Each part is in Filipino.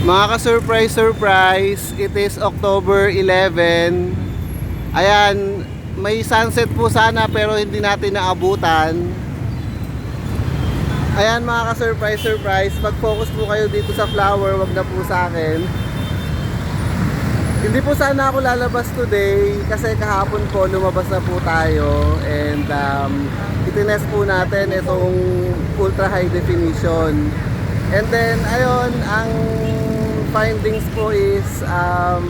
Mga ka-surprise, surprise, it is October 11. Ayan, may sunset po sana pero hindi natin naabutan. Ayan mga ka-surprise, surprise, mag-focus po kayo dito sa flower, wag na po sa akin. Hindi po sana ako lalabas today kasi kahapon po lumabas na po tayo and um, itinest po natin itong ultra high definition. And then ayun, ang findings po is um,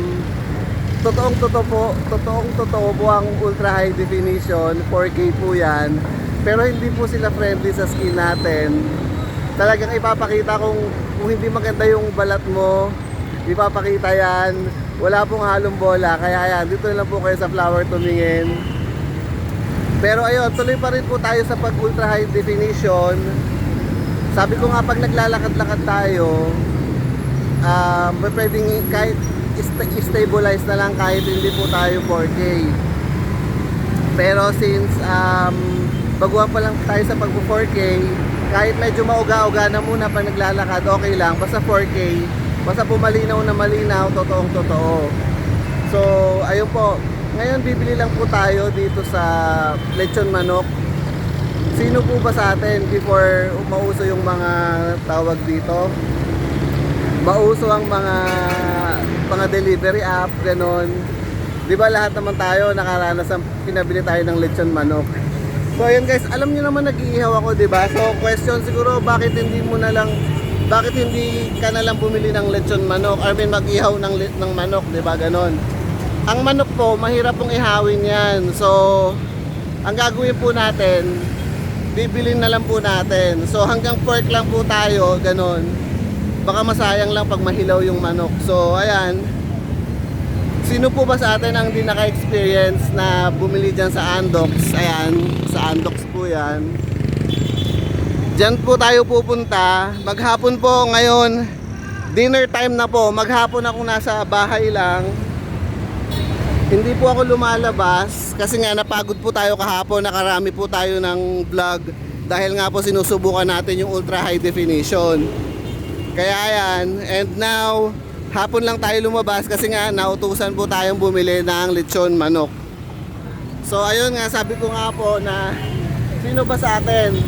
totoong totoo po, totoong totoo po ang ultra high definition, 4K po yan. Pero hindi po sila friendly sa skin natin. Talagang ipapakita kung, kung hindi maganda yung balat mo, ipapakita yan. Wala pong halong bola, kaya yan, dito lang po kayo sa flower tumingin. Pero ayun, tuloy pa rin po tayo sa pag ultra high definition. Sabi ko nga pag naglalakad-lakad tayo, um, pwedeng kahit sta- stabilize na lang kahit hindi po tayo 4K. Pero since um, baguhan pa lang tayo sa pag 4K, kahit medyo mauga-uga na muna pag naglalakad, okay lang. Basta 4K, basta po malinaw na malinaw, totoong totoo. So, ayun po. Ngayon, bibili lang po tayo dito sa lechon manok. Sino po ba sa atin before mauso yung mga tawag dito? Mauso ang mga mga delivery app, ganon. 'Di ba lahat naman tayo nakaranas ng pinabili tayo ng lechon manok. So ayun guys, alam niyo naman nag-iihaw ako, 'di ba? So question siguro bakit hindi mo na lang bakit hindi ka na lang bumili ng lechon manok? I mean mag-ihaw ng ng manok, 'di ba? Ganon. Ang manok po, mahirap pong ihawin 'yan. So ang gagawin po natin, bibilin na lang po natin. So hanggang pork lang po tayo, ganon. Baka masayang lang pag mahilaw yung manok. So ayan, Sino po ba sa atin ang hindi naka-experience na bumili dyan sa Andox? Ayan, sa Andox po yan. Diyan po tayo pupunta. Maghapon po ngayon, dinner time na po. Maghapon ako nasa bahay lang. Hindi po ako lumalabas kasi nga napagod po tayo kahapon. Nakarami po tayo ng vlog dahil nga po sinusubukan natin yung ultra high definition. Kaya ayan, and now, hapon lang tayo lumabas kasi nga nautusan po tayong bumili ng lechon manok. So ayun nga, sabi ko nga po na sino ba sa atin,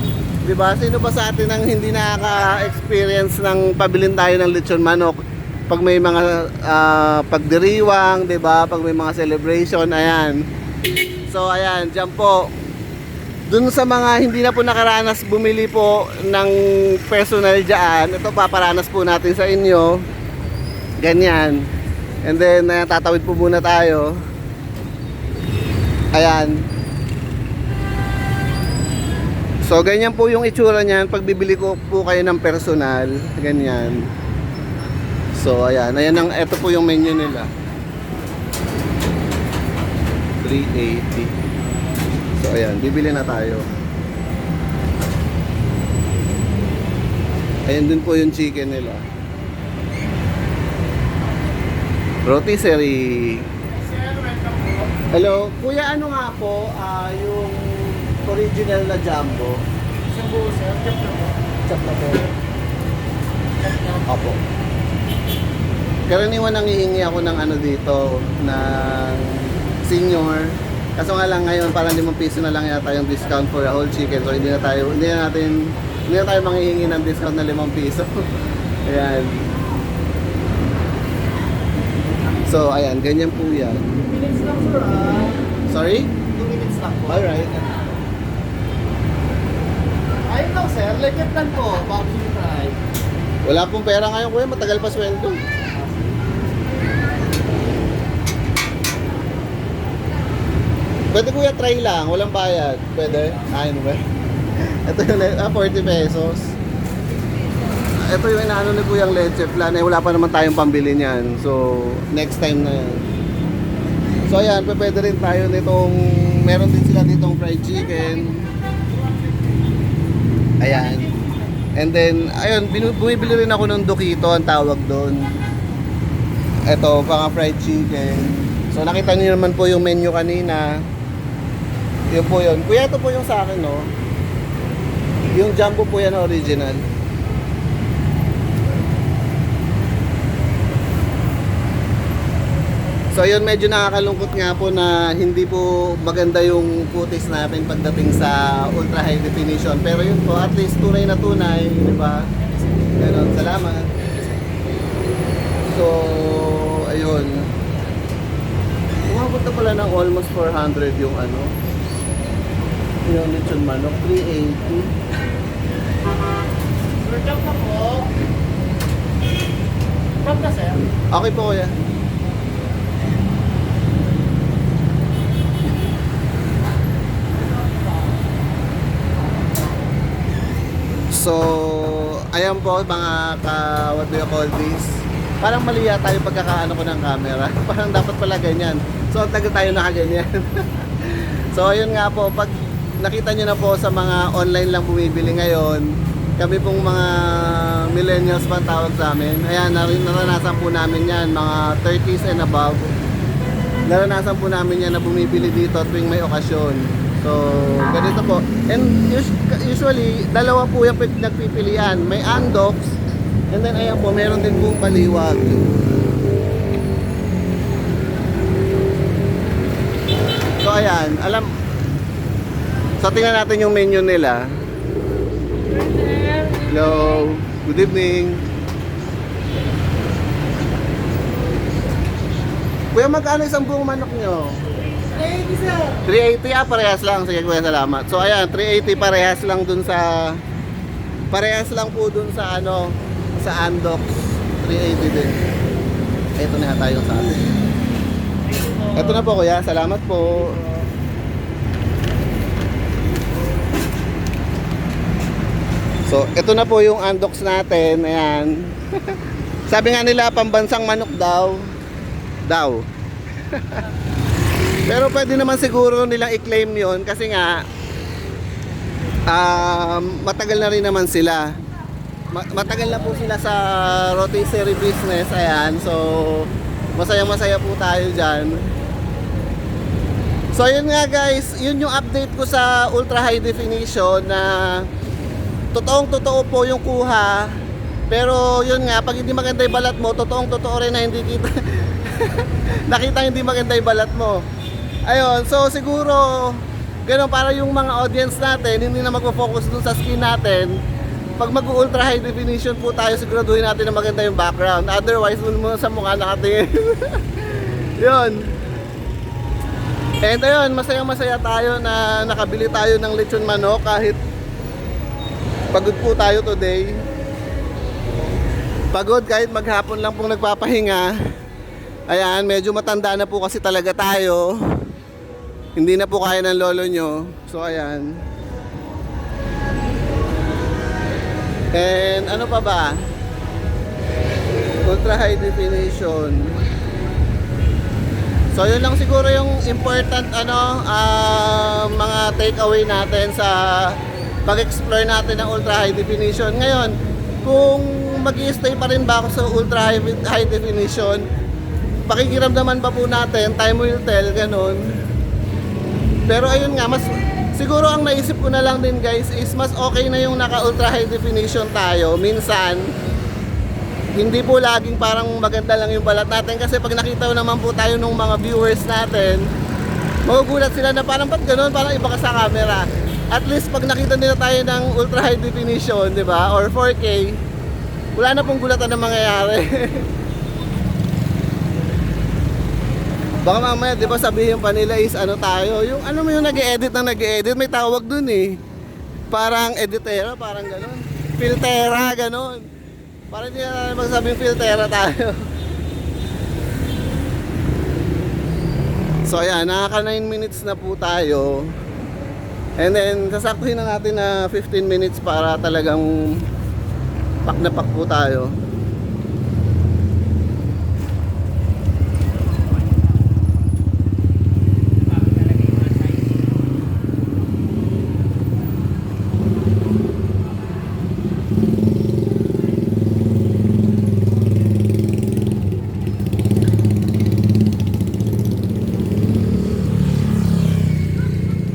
'di ba? Sino ba sa atin ang hindi nakaka-experience ng pabilin tayo ng lechon manok pag may mga ah, pagdiriwang, 'di ba? Pag may mga celebration, ayan. So ayan, diyan po. Dun sa mga hindi na po nakaranas bumili po ng personal dyan, ito paparanas po natin sa inyo. Ganyan. And then, ayan, tatawid po muna tayo. Ayan. So, ganyan po yung itsura niyan pag bibili ko po kayo ng personal. Ganyan. So, ayan. Ayan ang, ito po yung menu nila. 380. So, ayan. Bibili na tayo. Ayan din po yung chicken nila. Rotisserie. Hello, kuya ano nga po ah, yung original na jumbo? Isang buo sir, chop na po. Chop na po. Opo. Karaniwan nangihingi ako ng ano dito, ng senior. Kaso nga lang ngayon, parang 5 piso na lang yata yung discount for a whole chicken. So hindi na tayo, hindi na natin, hindi na tayo manghihingi ng discount na 5 piso. ayan. So ayan, ganyan po yan. 2 minutes lang sir ah. Sorry? 2 minutes lang po. Alright. Ayun lang sir, legit lang po. Barbecue fry. Wala pong pera ngayon kuya, matagal pa sweldo. Pwede kuya try lang, walang bayad. Pwede? Ayun ba? Ito yung ah, 40 pesos. Ito yung inaano ni Kuyang leche plan. Eh, wala pa naman tayong pambili niyan. So, next time na yan. So, ayan, pwede rin tayo nitong, meron din sila ditong fried chicken. Ayan. And then, ayun, bumibili rin ako ng Dokito, ang tawag doon. Ito, pang fried chicken. So, nakita niyo naman po yung menu kanina. Yun po yun. Kuya, ito po yung sa akin, no? Yung jumbo po yan, original. So yun medyo nakakalungkot nga po na hindi po maganda yung footage natin pagdating sa ultra high definition. Pero yun po, at least tunay na tunay, di ba? Ganon, salamat. So, ayun. Umabot na pala ng almost 400 yung ano. Yung lechon manok, 380. Sir, na po. Jump na, sir. Okay po kuya. So, ayan po mga ka, what do you call this? Parang mali yata yung pagkakaano ko ng camera. Parang dapat pala ganyan. So, ang tagal tayo nakaganyan. so, ayun nga po, pag nakita nyo na po sa mga online lang bumibili ngayon, kami pong mga millennials pa tawag sa amin. Ayan, nar- naranasan po namin yan, mga 30s and above. Naranasan po namin yan na bumibili dito tuwing may okasyon. So, ganito po. And us- usually, dalawa po yung pip- nagpipilian. May Andox, and then ayan po, meron din pong paliwag. So, ayan, alam, So tingnan natin yung menu nila. Hello. Good evening. Kuya, magkano isang buong manok nyo? 80, sir. 380 ah, parehas lang. Sige kuya, salamat. So ayan, 380 parehas lang dun sa... Parehas lang po dun sa ano, sa Andox. 380 din. Ito na tayo sa atin. Ito na po kuya, salamat po. So, ito na po yung Andox natin. Ayan. Sabi nga nila, pambansang manok daw. Daw. Pero pwede naman siguro nilang i-claim yon kasi nga um, matagal na rin naman sila. Ma- matagal na po sila sa rotisserie business. Ayan. So, masaya-masaya po tayo dyan. So, yun nga guys. Yun yung update ko sa ultra high definition na totoong totoo po yung kuha. Pero yun nga, pag hindi maganda yung balat mo, totoong totoo rin na hindi kita nakita hindi maganda yung balat mo. Ayun, so siguro ganun para yung mga audience natin hindi na magpo-focus dun sa skin natin. Pag mag-ultra high definition po tayo, siguraduhin natin na maganda yung background. Otherwise, dun mo sa mukha nakatingin. yun. And ayun, masayang masaya tayo na nakabili tayo ng lechon manok kahit Pagod po tayo today. Pagod kahit maghapon lang pong nagpapahinga. Ayan, medyo matanda na po kasi talaga tayo. Hindi na po kaya ng lolo nyo. So ayan. And ano pa ba? Ultra high definition. So yun lang siguro yung important ano ah, mga takeaway natin sa pag-explore natin ng ultra high definition. Ngayon, kung mag stay pa rin ba ako sa ultra high, high definition, pakikiramdaman pa po natin, time will tell, ganun. Pero ayun nga, mas siguro ang naisip ko na lang din guys is mas okay na yung naka ultra high definition tayo. Minsan, hindi po laging parang maganda lang yung balat natin kasi pag nakita naman po tayo ng mga viewers natin, magugulat sila na parang ba't ganun, parang iba ka sa camera. At least pag nakita nila tayo ng ultra high definition, di ba, or 4K, wala na pong gulatan na mangyayari. Baka mamaya, di ba sabihin pa nila is ano tayo, yung ano mo yung nag-edit na nag-edit, may tawag dun eh. Parang editera, parang ganun. Filtera, ganun. Parang hindi na magsabing filtera tayo. So ayan, nakaka 9 minutes na po tayo. And then, sasaktuhin na natin na 15 minutes para talagang pak na pak po tayo.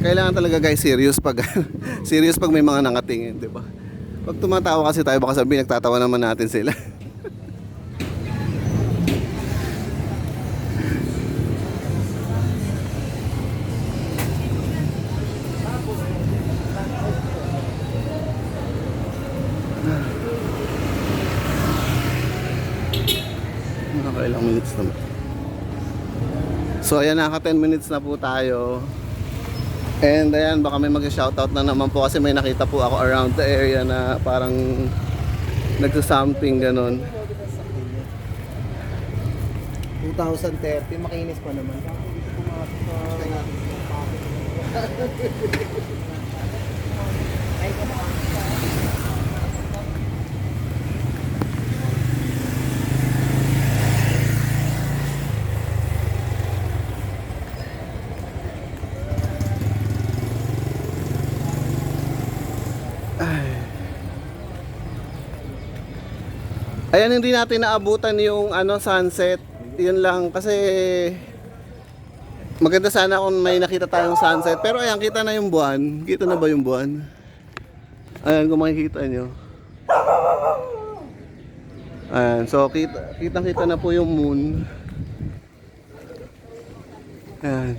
kailangan talaga guys serious pag serious pag may mga nakatingin, 'di ba? Pag tumatawa kasi tayo baka sabihin nagtatawa naman natin sila. Nakakailang minutes naman. So ayan, naka 10 minutes na po tayo. And ayan, baka may mag-shoutout na naman po kasi may nakita po ako around the area na parang nagsasamping ganon. 2030, makinis pa naman. Ayan, hindi natin naabutan yung ano sunset. Yun lang kasi maganda sana kung may nakita tayong sunset. Pero ayan, kita na yung buwan. Kita na ba yung buwan? Ayan, kung makikita nyo. Ayan, so kita, kita kita na po yung moon. Ayan.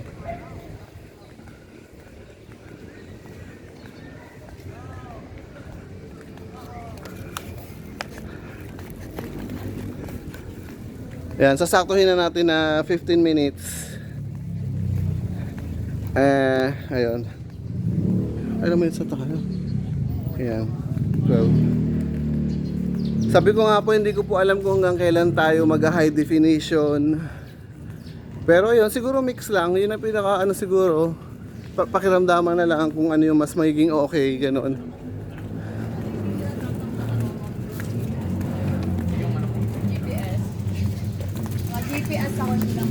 Ayan, sasaktuhin na natin na 15 minutes. Eh, ayun. Ilang minutes na tayo? Ayan, 12. Sabi ko nga po, hindi ko po alam kung hanggang kailan tayo mag-high definition. Pero yun, siguro mix lang. Yun ang pinaka ano siguro. Pa- pakiramdaman na lang kung ano yung mas magiging okay, ganoon.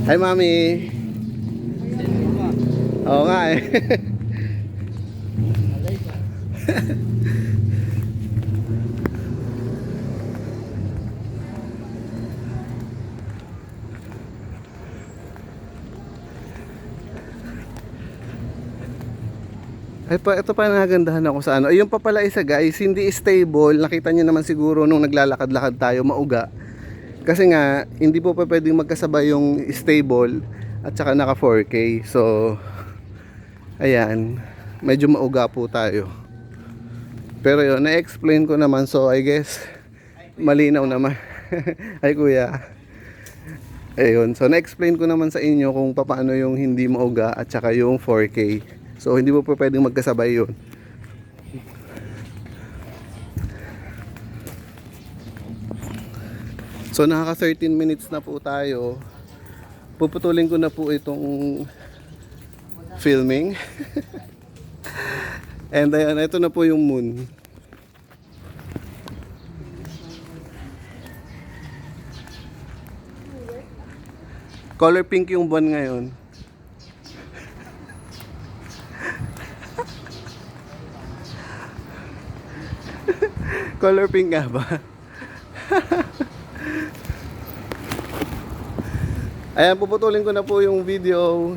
Hi, Mami. Oo nga eh. Ay pa, ito pa nagandahan ako sa ano. Ayun pa pala isa guys, hindi stable. Nakita niyo naman siguro nung naglalakad-lakad tayo mauga. Kasi nga, hindi po pa pwedeng magkasabay yung stable at saka naka 4K. So, ayan, medyo mauga po tayo. Pero yun, na-explain ko naman. So, I guess, malinaw naman. Ay kuya. Ayun, so na-explain ko naman sa inyo kung paano yung hindi mauga at saka yung 4K. So, hindi po pa pwedeng magkasabay yun. So nakaka 13 minutes na po tayo. Puputulin ko na po itong filming. And ayan, ito na po yung moon. Color pink yung buwan ngayon. Color pink nga ba? Ayan, puputulin ko na po yung video.